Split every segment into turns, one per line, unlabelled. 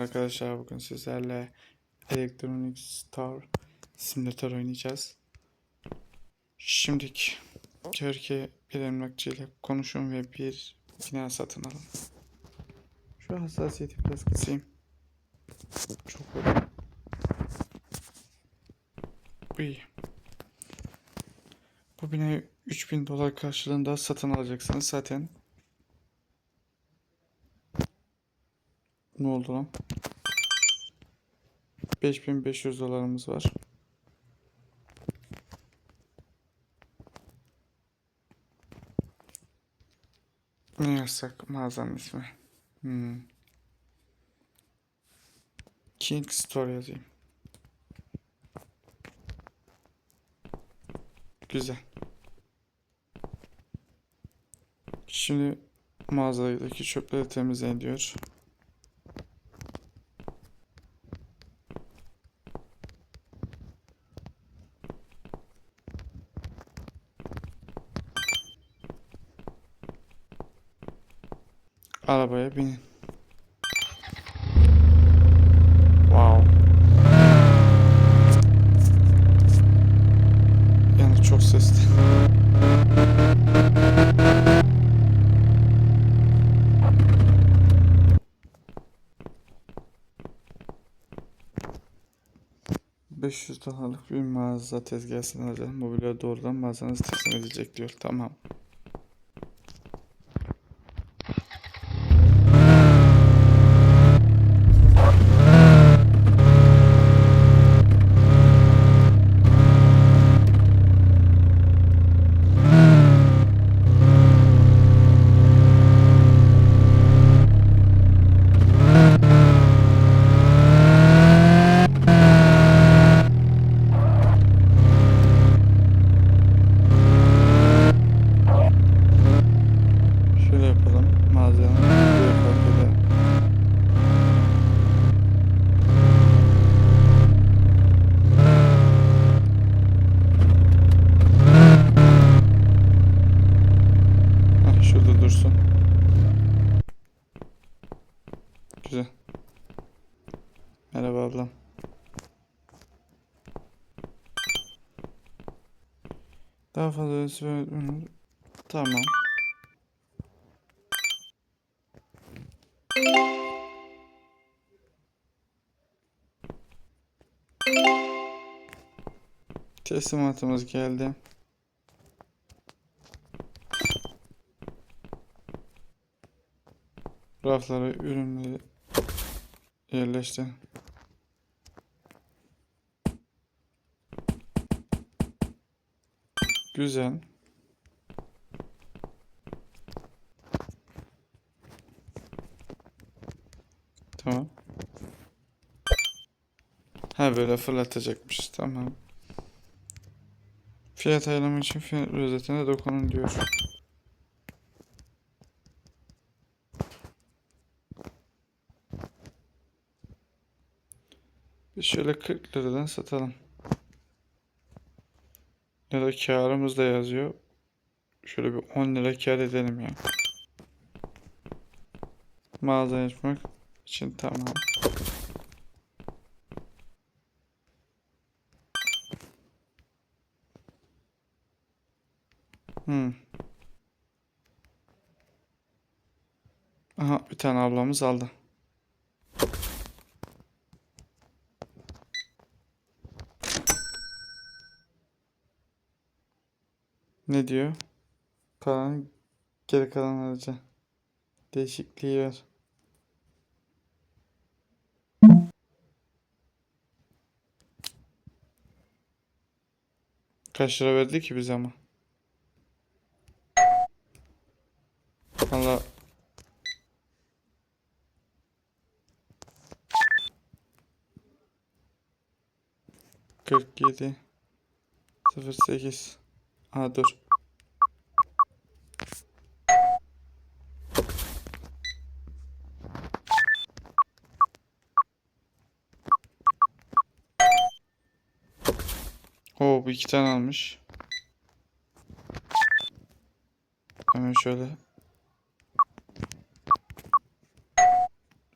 arkadaşlar bugün sizlerle Electronic Star Simulator oynayacağız. Şimdiki diyor ki bir emlakçıyla konuşun ve bir bina satın alın. Şu hassasiyeti biraz kısayım. Çok. Bu iyi. Bu binayı 3000 dolar karşılığında satın alacaksınız zaten. Ne oldu lan? 5500 dolarımız var. Ne yazsak mağazanın ismi? Hmm. King Store yazayım. Güzel. Şimdi mağazadaki çöpleri temizleyin diyor. Arabaya binin. Wow. Yani çok sesli. ...500 dolarlık bir mağaza tezgahını alacağım. Mobilya doğrudan mağazanızı teslim edecek diyor. Tamam. Şöyle yapalım. Mağazanın diğer farkı Hah şurada dursun. Güzel. Merhaba ablam. Daha fazla öğretmen- Tamam. Teslimatımız geldi. Raflara ürünleri yerleşti. Güzel. Tamam. Ha böyle fırlatacakmış. Tamam. Fiyat ayarlama için fiyat rozetine dokunun diyor. Biz şöyle 40 liradan satalım. Da karımız da yazıyor. Şöyle bir 10 lira kar edelim ya. Mağaza açmak için tamam. Hmm. Aha bir tane ablamız aldı. Ne diyor? Paranın geri kalan harca. Değişikliği var. Kaç lira verdi ki bize ama? Valla Kırk yedi Sıfır sekiz Aa dur Oo bu iki tane almış Hemen şöyle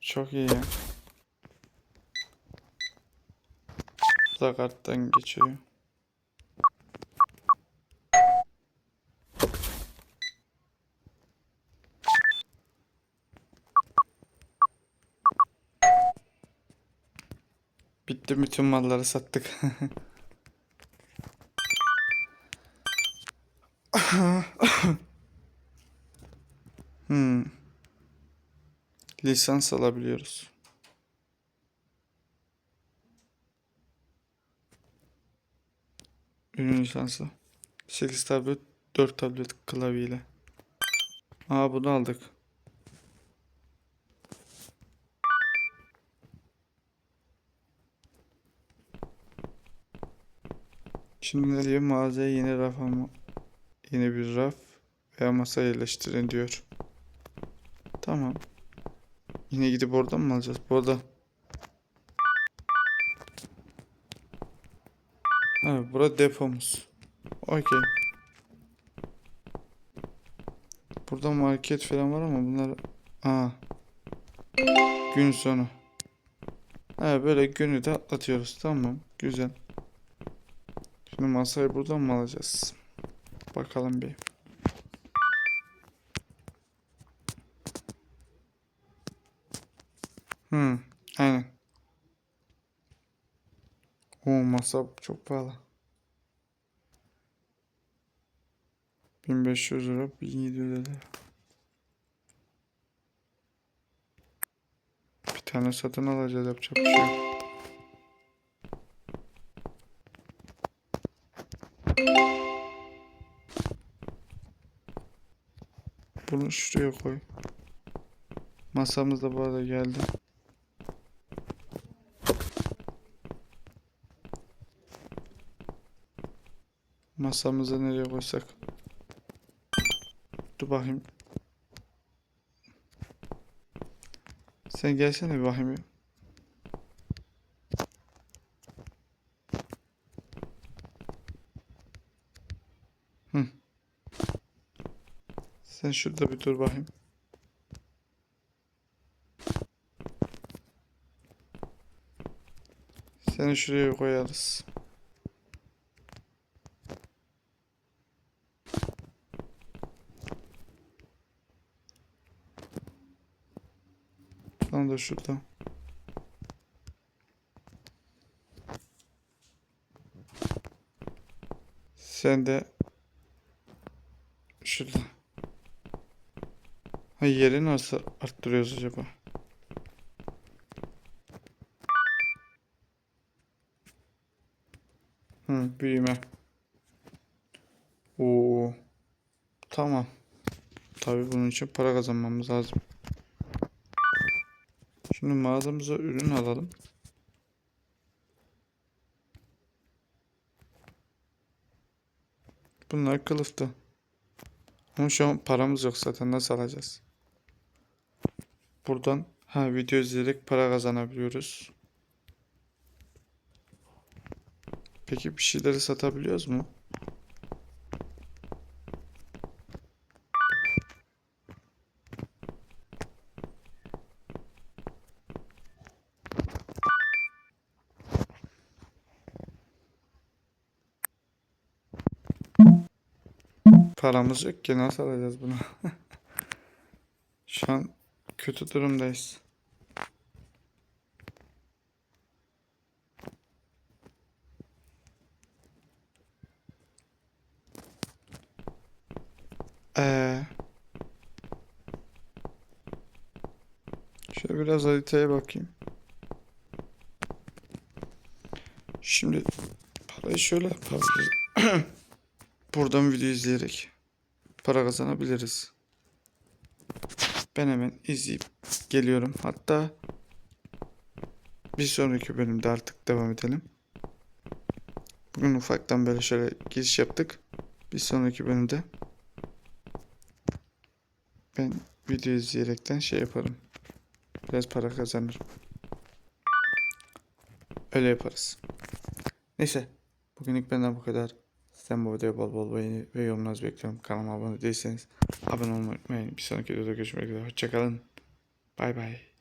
Çok iyi ya. Bu da karttan geçiyor. Bitti bütün malları sattık. hmm. Lisans alabiliyoruz. Ürün lisansı. 8 tablet, 4 tablet klavyeyle. Aa bunu aldık. Şimdi ne diyor? Mağazaya yeni raf ama yeni bir raf veya masa yerleştirin diyor. Tamam. Yine gidip oradan mı alacağız? Bu arada. Ha, bura depomuz. Okey. Burada market falan var ama bunlar... Aa. Gün sonu. Ha böyle günü de atlatıyoruz. Tamam. Güzel. Şimdi masayı buradan mı alacağız? Bakalım bir. Hmm, aynen. O masa çok pahalı. 1500 lira, 1700 lira. Bir tane satın alacağız yapacak bir şey Bunu şuraya koy. Masamız da bu arada geldi. Masamızı nereye koysak? Dur bakayım. Sen gelsene bir bakayım. bir. Hı. Sen şurada bir dur bakayım. Seni şuraya koyarız. Tam da şurada. Sen de şurada. Ha yeri nasıl arttırıyoruz acaba? Hı, büyüme. Oo. Tamam. Tabii bunun için para kazanmamız lazım. Şimdi mağazamıza ürün alalım. Bunlar kılıftı. Ama şu an paramız yok zaten nasıl alacağız? Buradan ha video izleyerek para kazanabiliyoruz. Peki bir şeyleri satabiliyoruz mu? Paramız yok ki nasıl alacağız bunu? Şu an kötü durumdayız. Ee, şöyle biraz haritaya bakayım. Şimdi parayı şöyle yapabiliriz. Buradan video izleyerek para kazanabiliriz. Ben hemen izleyip geliyorum. Hatta bir sonraki bölümde artık devam edelim. Bugün ufaktan böyle şöyle giriş yaptık. Bir sonraki bölümde ben video izleyerekten şey yaparım. Biraz para kazanırım. Öyle yaparız. Neyse. Bugünlük benden bu kadar. Sizden bu videoya bol bol beğeni ve yorumlarınızı bekliyorum. Kanalıma abone değilseniz abone olmayı unutmayın. Bir sonraki videoda görüşmek üzere. Hoşçakalın. Bay bay.